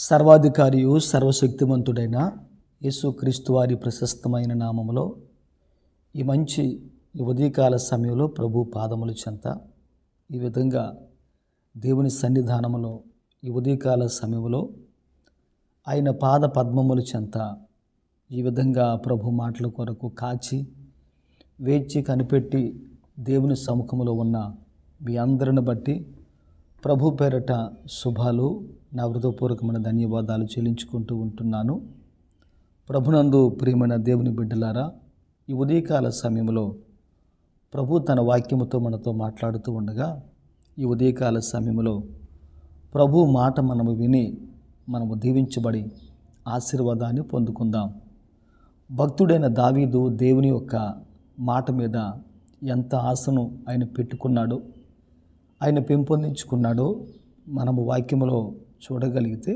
సర్వాధికారియు సర్వశక్తిమంతుడైన యేసుక్రీస్తు వారి ప్రశస్తమైన నామములో ఈ మంచి ఉదయకాల సమయంలో ప్రభు పాదముల చెంత. ఈ విధంగా దేవుని సన్నిధానములో ఈ ఉదయకాల సమయంలో ఆయన పాద పద్మముల చెంత. ఈ విధంగా ప్రభు మాటల కొరకు కాచి వేచి కనిపెట్టి దేవుని సముఖములో ఉన్న మీ అందరిని బట్టి ప్రభు పేరట శుభాలు నా హృదయపూర్వకమైన ధన్యవాదాలు చెల్లించుకుంటూ ఉంటున్నాను. ప్రభునందు ప్రియమైన దేవుని బిడ్డలారా ఈ ఉదయకాల సమయంలో ప్రభు తన వాక్యముతో మనతో మాట్లాడుతూ ఉండగా ఈ ఉదయకాల సమయంలో ప్రభు మాట మనము విని మనము దీవించబడి ఆశీర్వాదాన్ని పొందుకుందాం. భక్తుడైన దావీదు దేవుని యొక్క మాట మీద ఎంత ఆశను ఆయన పెట్టుకున్నాడో ఆయన పెంపొందించుకున్నాడో మనము వాక్యములో చూడగలిగితే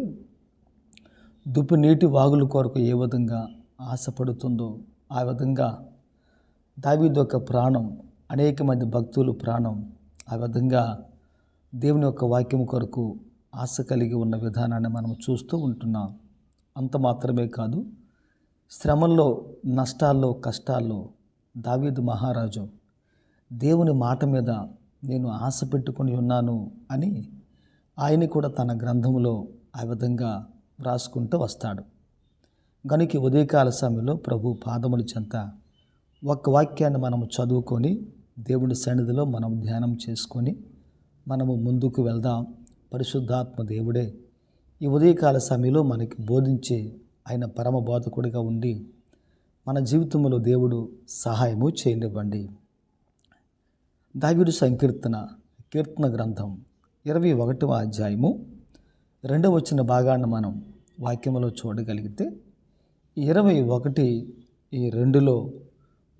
దుప్పు నీటి వాగుల కొరకు ఏ విధంగా ఆశపడుతుందో ఆ విధంగా దావీదు యొక్క ప్రాణం అనేక మంది భక్తులు ప్రాణం ఆ విధంగా దేవుని యొక్క వాక్యం కొరకు ఆశ కలిగి ఉన్న విధానాన్ని మనం చూస్తూ ఉంటున్నాం. అంత మాత్రమే కాదు శ్రమల్లో నష్టాల్లో కష్టాల్లో దావీదు మహారాజు దేవుని మాట మీద నేను ఆశ పెట్టుకొని ఉన్నాను అని ఆయన కూడా తన గ్రంథంలో ఆ విధంగా వ్రాసుకుంటూ వస్తాడు. గనుక ఉదయకాల సమయంలో ప్రభు పాదముల చెంత ఒక్క వాక్యాన్ని మనము చదువుకొని దేవుని సన్నిధిలో మనం ధ్యానం చేసుకొని మనము ముందుకు వెళ్దాం. పరిశుద్ధాత్మ దేవుడే ఈ ఉదయకాల సమయంలో మనకి బోధించే ఆయన పరమ బోధకుడిగా ఉండి మన జీవితంలో దేవుడు సహాయము చేయనివ్వండి దావిడు సంకీర్తన కీర్తన గ్రంథం ఇరవై ఒకటవ అధ్యాయము రెండవ వచ్చిన భాగాన్ని మనం వాక్యంలో చూడగలిగితే ఇరవై ఒకటి ఈ రెండులో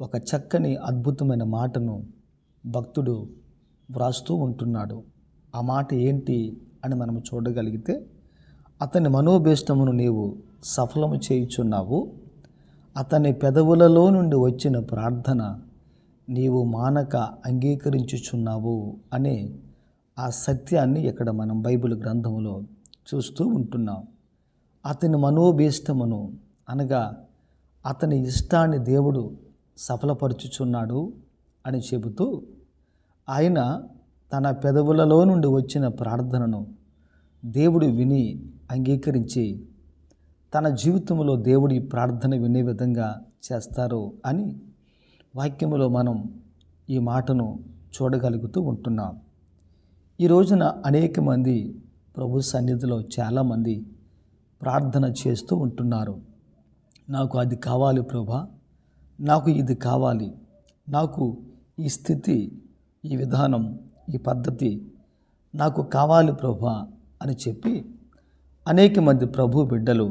ఒక చక్కని అద్భుతమైన మాటను భక్తుడు వ్రాస్తూ ఉంటున్నాడు. ఆ మాట ఏంటి అని మనం చూడగలిగితే అతని మనోభీష్టమును నీవు సఫలము చేయుచున్నావు. అతని పెదవులలో నుండి వచ్చిన ప్రార్థన నీవు మానక అంగీకరించుచున్నావు అనే ఆ సత్యాన్ని ఇక్కడ మనం బైబిల్ గ్రంథంలో చూస్తూ ఉంటున్నాం. అతని మనోభీష్టమును అనగా అతని ఇష్టాన్ని దేవుడు సఫలపరుచుచున్నాడు అని చెబుతూ ఆయన తన పెదవులలో నుండి వచ్చిన ప్రార్థనను దేవుడు విని అంగీకరించి తన జీవితంలో దేవుడి ప్రార్థన వినే విధంగా చేస్తారు అని వాక్యములో మనం ఈ మాటను చూడగలుగుతూ ఉంటున్నాం. ఈ రోజున అనేక మంది ప్రభు సన్నిధిలో చాలామంది ప్రార్థన చేస్తూ ఉంటున్నారు. నాకు అది కావాలి ప్రభా. నాకు ఇది కావాలి. నాకు ఈ స్థితి ఈ విధానం ఈ పద్ధతి నాకు కావాలి ప్రభా అని చెప్పి అనేక మంది ప్రభు బిడ్డలు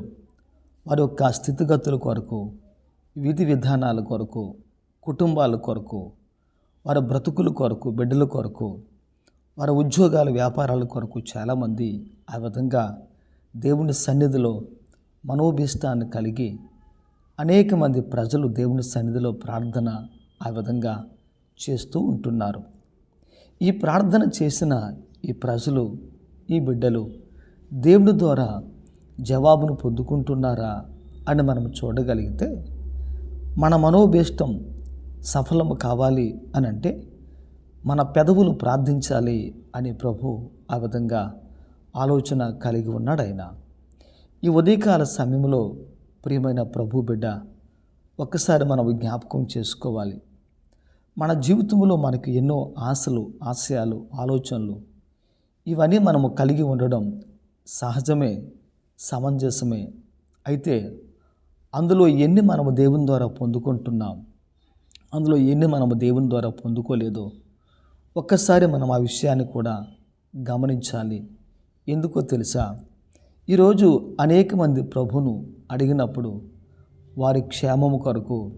వారి యొక్క స్థితిగతుల కొరకు విధి విధానాల కొరకు కుటుంబాల కొరకు వారి బ్రతుకుల కొరకు బిడ్డల కొరకు వారి ఉద్యోగాలు వ్యాపారాల కొరకు చాలామంది ఆ విధంగా దేవుని సన్నిధిలో మనోభీష్టాన్ని కలిగి అనేక మంది ప్రజలు దేవుని సన్నిధిలో ప్రార్థన ఆ విధంగా చేస్తూ ఉంటున్నారు. ఈ ప్రార్థన చేసిన ఈ ప్రజలు ఈ బిడ్డలు దేవుని ద్వారా జవాబును పొందుకుంటున్నారా అని మనం చూడగలిగితే మన మనోభీష్టం సఫలం కావాలి అని అంటే మన పెదవులు ప్రార్థించాలి అని ప్రభు ఆ విధంగా ఆలోచన కలిగి ఉన్నాడు ఆయన. ఈ ఉదయకాల సమయంలో ప్రియమైన ప్రభు బిడ్డ ఒక్కసారి మనం జ్ఞాపకం చేసుకోవాలి. మన జీవితంలో మనకు ఎన్నో ఆశలు ఆశయాలు ఆలోచనలు ఇవన్నీ మనము కలిగి ఉండడం సహజమే సమంజసమే. అయితే అందులో ఎన్ని మనము దేవుని ద్వారా పొందుకుంటున్నాం అందులో ఎన్ని మనము దేవుని ద్వారా పొందుకోలేదో ఒక్కసారి మనం ఆ విషయాన్ని కూడా గమనించాలి. ఎందుకో తెలుసా? ఈరోజు అనేక మంది ప్రభును అడిగినప్పుడు వారి క్షేమము కొరకు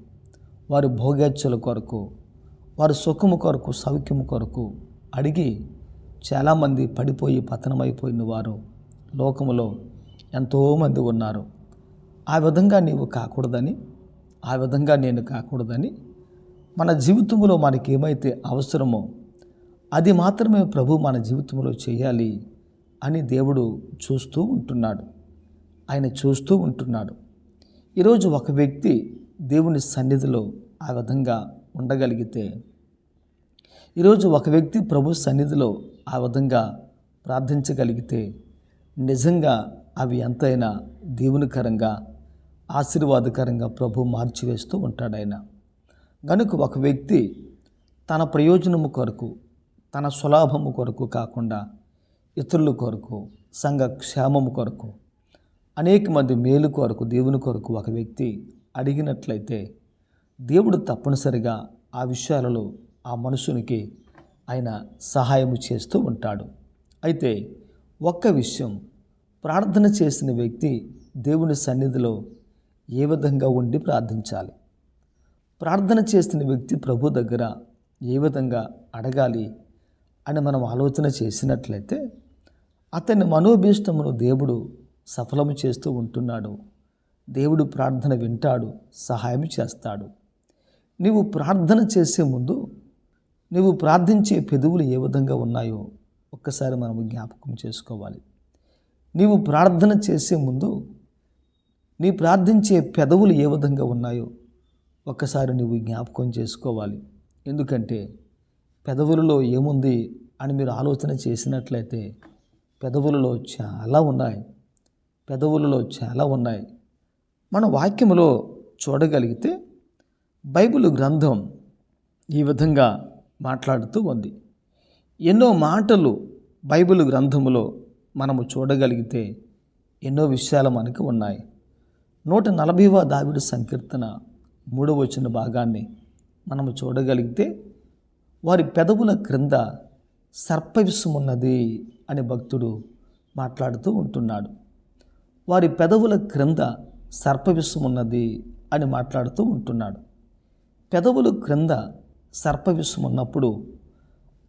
వారి భోగేచ్ఛల కొరకు వారి సుఖము కొరకు సౌఖ్యము కొరకు అడిగి చాలామంది పడిపోయి పతనమైపోయిన వారు లోకములో ఎంతోమంది ఉన్నారు. ఆ విధంగా నీవు కాకూడదని ఆ విధంగా నేను కాకూడదని మన జీవితంలో మనకి ఏమైతే అవసరమో అది మాత్రమే ప్రభు మన జీవితంలో చేయాలి అని దేవుడు చూస్తూ ఉంటున్నాడు. ఆయన చూస్తూ ఉంటున్నాడు. ఈరోజు ఒక వ్యక్తి దేవుని సన్నిధిలో ఆ విధంగా ఉండగలిగితే ఈరోజు ఒక వ్యక్తి ప్రభు సన్నిధిలో ఆ విధంగా ప్రార్థించగలిగితే నిజంగా అవి ఎంతైనా దేవునికరంగా ఆశీర్వాదకరంగా ప్రభు మార్చివేస్తూ ఉంటాడు ఆయన. కనుక ఒక వ్యక్తి తన ప్రయోజనము కొరకు తన స్వలాభము కొరకు కాకుండా ఇతరుల కొరకు సంఘ క్షేమము కొరకు అనేక మంది మేలు కొరకు దేవుని కొరకు ఒక వ్యక్తి అడిగినట్లయితే దేవుడు తప్పనిసరిగా ఆ విషయాలలో ఆ మనుషునికి ఆయన సహాయము చేస్తూ ఉంటాడు. అయితే ఒక్క విషయం ప్రార్థన చేసిన వ్యక్తి దేవుని సన్నిధిలో ఏ విధంగా ఉండి ప్రార్థించాలి? ప్రార్థన చేసిన వ్యక్తి ప్రభు దగ్గర ఏ విధంగా అడగాలి? అని మనం ఆలోచన చేసినట్లయితే అతని మనోభీష్టమును దేవుడు సఫలము చేస్తూ ఉంటున్నాడు. దేవుడు ప్రార్థన వింటాడు సహాయం చేస్తాడు. నీవు ప్రార్థన చేసే ముందు నీవు ప్రార్థించే పెదవులు ఏ విధంగా ఉన్నాయో ఒక్కసారి మనం జ్ఞాపకం చేసుకోవాలి. నీవు ప్రార్థన చేసే ముందు నీ ప్రార్థించే పెదవులు ఏ విధంగా ఉన్నాయో ఒక్కసారి నువ్వు జ్ఞాపకం చేసుకోవాలి. ఎందుకంటే పెదవులలో ఏముంది అని మీరు ఆలోచన చేసినట్లయితే పెదవులలో చాలా ఉన్నాయి. పెదవులలో చాలా ఉన్నాయి. మన వాక్యములో చూడగలిగితే బైబిల్ గ్రంథం ఈ విధంగా మాట్లాడుతూ ఉంది. ఎన్నో మాటలు బైబిల్ గ్రంథములో మనము చూడగలిగితే ఎన్నో విషయాలు మనకు ఉన్నాయి. నూట నలభైవ దావిడు సంకీర్తన మూడవ వచ్చిన భాగాన్ని మనము చూడగలిగితే వారి పెదవుల క్రింద సర్పవిషమున్నది అని భక్తుడు మాట్లాడుతూ ఉంటున్నాడు. వారి పెదవుల క్రింద సర్పవిషమున్నది అని మాట్లాడుతూ ఉంటున్నాడు. పెదవుల క్రింద సర్పవిషం ఉన్నప్పుడు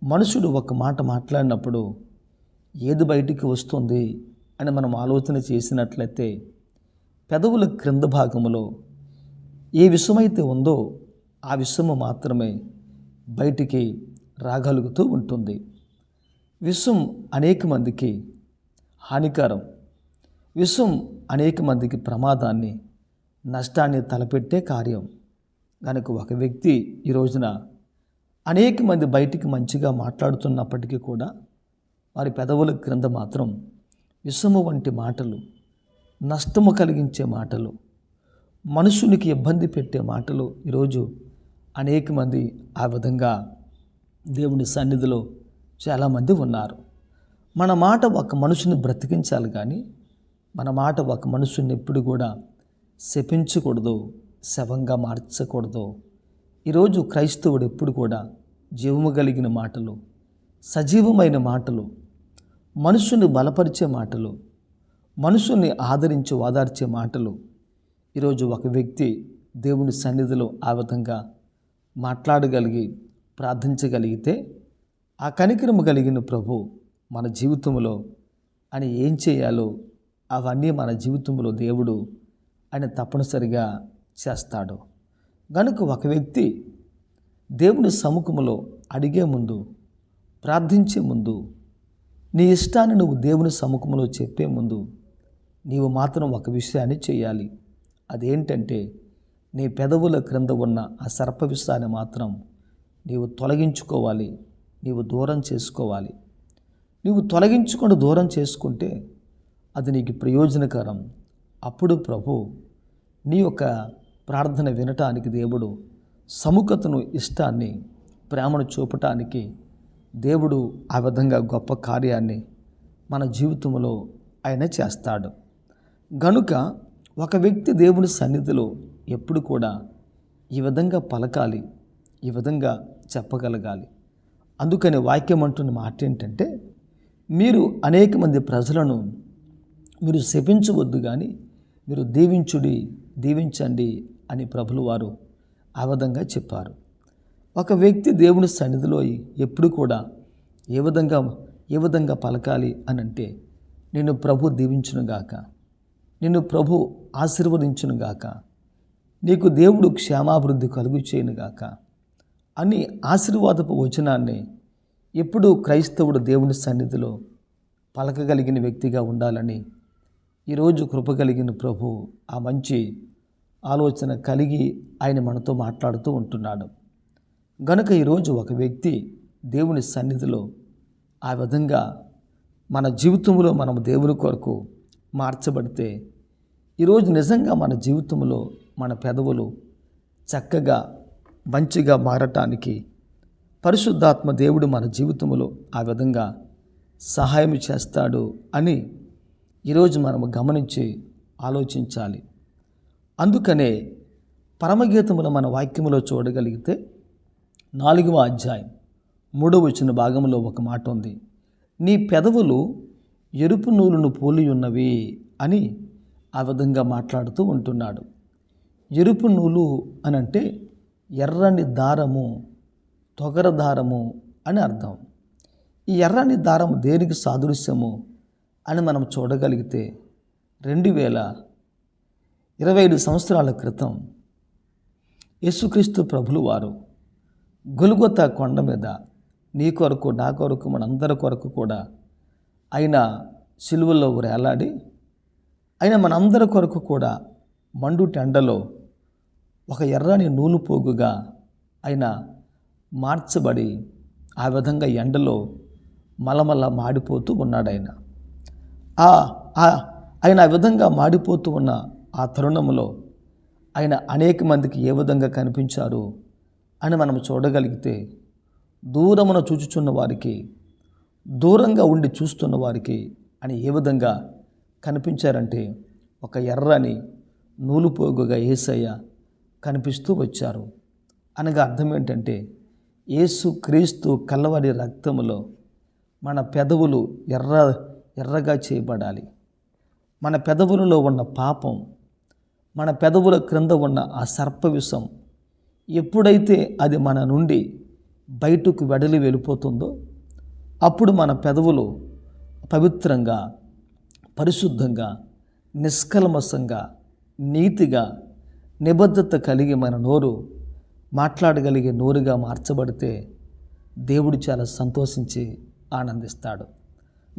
మనుషుడు ఒక మాట మాట్లాడినప్పుడు ఏది బయటికి వస్తుంది అని మనం ఆలోచన చేసినట్లయితే పెదవుల క్రింద భాగంలో ఏ విషమైతే ఉందో ఆ విషము మాత్రమే బయటికి రాగలుగుతూ ఉంటుంది. విషం అనేక మందికి హానికరం. విషం అనేక మందికి ప్రమాదాన్ని నష్టాన్ని తలపెట్టే కార్యం. కనుక ఒక వ్యక్తి ఈ రోజున అనేక మంది బయటికి మంచిగా మాట్లాడుతున్నప్పటికీ కూడా వారి పెదవుల క్రింద మాత్రం విషము వంటి మాటలు నష్టము కలిగించే మాటలు మనుషునికి ఇబ్బంది పెట్టే మాటలు ఈరోజు అనేక మంది ఆ విధంగా దేవుని సన్నిధిలో చాలామంది ఉన్నారు. మన మాట ఒక మనుషుని బ్రతికించాలి కానీ మన మాట ఒక మనుషుని ఎప్పుడు కూడా శపించకూడదు శవంగా మార్చకూడదు. ఈరోజు క్రైస్తవుడు ఎప్పుడు కూడా జీవము కలిగిన మాటలు సజీవమైన మాటలు మనుషుని బలపరిచే మాటలు మనుషుల్ని ఆదరించి ఓదార్చే మాటలు ఈరోజు ఒక వ్యక్తి దేవుని సన్నిధిలో ఆ విధంగా మాట్లాడగలిగి ప్రార్థించగలిగితే ఆ కనికరము కలిగిన ప్రభు మన జీవితంలో అని ఏం చేయాలో అవన్నీ మన జీవితంలో దేవుడు ఆయన తప్పనిసరిగా చేస్తాడు. కనుక ఒక వ్యక్తి దేవుని సముఖంలో అడిగే ముందు ప్రార్థించే ముందు నీ ఇష్టాన్ని నువ్వు దేవుని సముఖంలో చెప్పే ముందు నీవు మాత్రం ఒక విషయాన్ని చేయాలి. అదేంటంటే నీ పెదవుల క్రింద ఉన్న ఆ సర్ప విషాన్ని మాత్రం నీవు తొలగించుకోవాలి నీవు దూరం చేసుకోవాలి. నీవు తొలగించుకొని దూరం చేసుకుంటే అది నీకు ప్రయోజనకరం. అప్పుడు ప్రభు నీ యొక్క ప్రార్థన వినటానికి దేవుడు సముఖతను ఇష్టాన్ని ప్రేమను చూపటానికి దేవుడు ఆ విధంగా గొప్ప కార్యాన్ని మన జీవితంలో ఆయన చేస్తాడు. గనుక ఒక వ్యక్తి దేవుని సన్నిధిలో ఎప్పుడు కూడా ఈ విధంగా పలకాలి ఈ విధంగా చెప్పగలగాలి. అందుకని వాక్యం అంటున్న మాట ఏంటంటే మీరు అనేక మంది ప్రజలను మీరు శపించవద్దు కానీ మీరు దీవించుడి దీవించండి అని ప్రభులు వారు ఆ విధంగా చెప్పారు. ఒక వ్యక్తి దేవుని సన్నిధిలో ఎప్పుడు కూడా ఏ విధంగా ఏ విధంగా పలకాలి అని అంటే నిన్ను ప్రభు దీవించునుగాక నిన్ను ప్రభు ఆశీర్వదించునుగాక నీకు దేవుడు క్షేమాభివృద్ధి కలుగు చేయనుగాక అని ఆశీర్వాదపు వచనాన్ని ఎప్పుడూ క్రైస్తవుడు దేవుని సన్నిధిలో పలకగలిగిన వ్యక్తిగా ఉండాలని ఈరోజు కృప కలిగిన ప్రభు ఆ మంచి ఆలోచన కలిగి ఆయన మనతో మాట్లాడుతూ ఉంటున్నాడు. గనుక ఈరోజు ఒక వ్యక్తి దేవుని సన్నిధిలో ఆ విధంగా మన జీవితంలో మనం దేవుని కొరకు మార్చబడితే ఈరోజు నిజంగా మన జీవితంలో మన పెదవులు చక్కగా మంచిగా మారటానికి పరిశుద్ధాత్మ దేవుడు మన జీవితంలో ఆ విధంగా సహాయం చేస్తాడు అని ఈరోజు మనము గమనించి ఆలోచించాలి. అందుకనే పరమగీతములు మన వాక్యములో చూడగలిగితే నాలుగవ అధ్యాయం మూడవ వచ్చిన భాగంలో ఒక మాట ఉంది. నీ పెదవులు ఎరుపు నూలును పోలి ఉన్నవి అని ఆ విధంగా మాట్లాడుతూ ఉంటున్నాడు. ఎరుపు నూలు అని అంటే ఎర్రని దారము తొగర దారము అని అర్థం. ఈ ఎర్రని దారం దేనికి సాదృశ్యము అని మనం చూడగలిగితే రెండు వేల ఇరవై ఐదు సంవత్సరాల క్రితం యేసుక్రీస్తు ప్రభులు వారు గొలుగొత కొండ మీద నీ కొరకు నా కొరకు మనందరి కొరకు కూడా ఆయన సిలువలో వేలాడి ఆయన మనందరి కొరకు కూడా మండు టెండలో ఒక ఎర్రని నూలు పోగుగా ఆయన మార్చబడి ఆ విధంగా ఎండలో మలమల మాడిపోతూ ఉన్నాడు ఆయన. ఆ ఆ- ఆయన ఆ విధంగా మాడిపోతూ ఉన్న ఆ తరుణంలో ఆయన అనేక మందికి ఏ విధంగా కనిపించారు అని మనం చూడగలిగితే దూరమున చూచుచున్న వారికి దూరంగా ఉండి చూస్తున్న వారికి అని ఏ విధంగా కనిపించారంటే ఒక ఎర్రని నూలుపోగుగా ఏసయ్య కనిపిస్తూ వచ్చారు. అనగా అర్థం ఏంటంటే యేసు క్రీస్తు కల్లవరి రక్తములో మన పెదవులు ఎర్ర ఎర్రగా చేయబడాలి. మన పెదవులలో ఉన్న పాపం మన పెదవుల క్రింద ఉన్న ఆ సర్పవిషం ఎప్పుడైతే అది మన నుండి బయటకు వెడలి వెళ్ళిపోతుందో అప్పుడు మన పెదవులు పవిత్రంగా పరిశుద్ధంగా నిష్కల్మసంగా నీతిగా నిబద్ధత కలిగి మన నోరు మాట్లాడగలిగే నోరుగా మార్చబడితే దేవుడు చాలా సంతోషించి ఆనందిస్తాడు.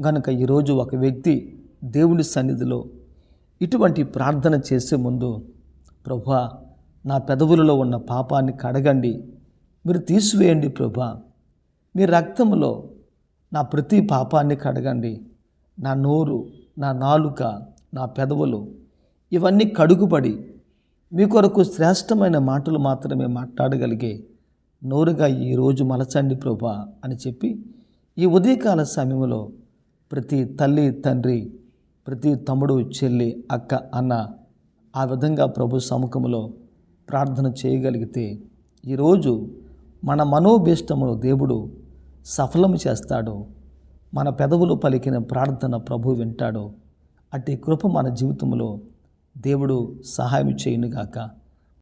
గనుక ఈరోజు ఒక వ్యక్తి దేవుడి సన్నిధిలో ఇటువంటి ప్రార్థన చేసే ముందు ప్రభా నా పెదవులలో ఉన్న పాపాన్ని కడగండి. మీరు తీసివేయండి ప్రభా. మీ రక్తంలో నా ప్రతి పాపాన్ని కడగండి. నా నోరు నా నాలుక నా పెదవులు ఇవన్నీ కడుగుపడి మీ కొరకు శ్రేష్టమైన మాటలు మాత్రమే మాట్లాడగలిగే నోరుగా ఈరోజు మలచండి ప్రభా అని చెప్పి ఈ ఉదయకాల సమయంలో ప్రతి తల్లి తండ్రి ప్రతి తమ్ముడు చెల్లి అక్క అన్న ఆ విధంగా ప్రభు సముఖంలో ప్రార్థన చేయగలిగితే ఈరోజు మన మనోభీష్టమును దేవుడు సఫలము చేస్తాడు మన పెదవులు పలికిన ప్రార్థన ప్రభు వింటాడు అట్టి కృప మన జీవితంలో దేవుడు సహాయం చేయునుగాక.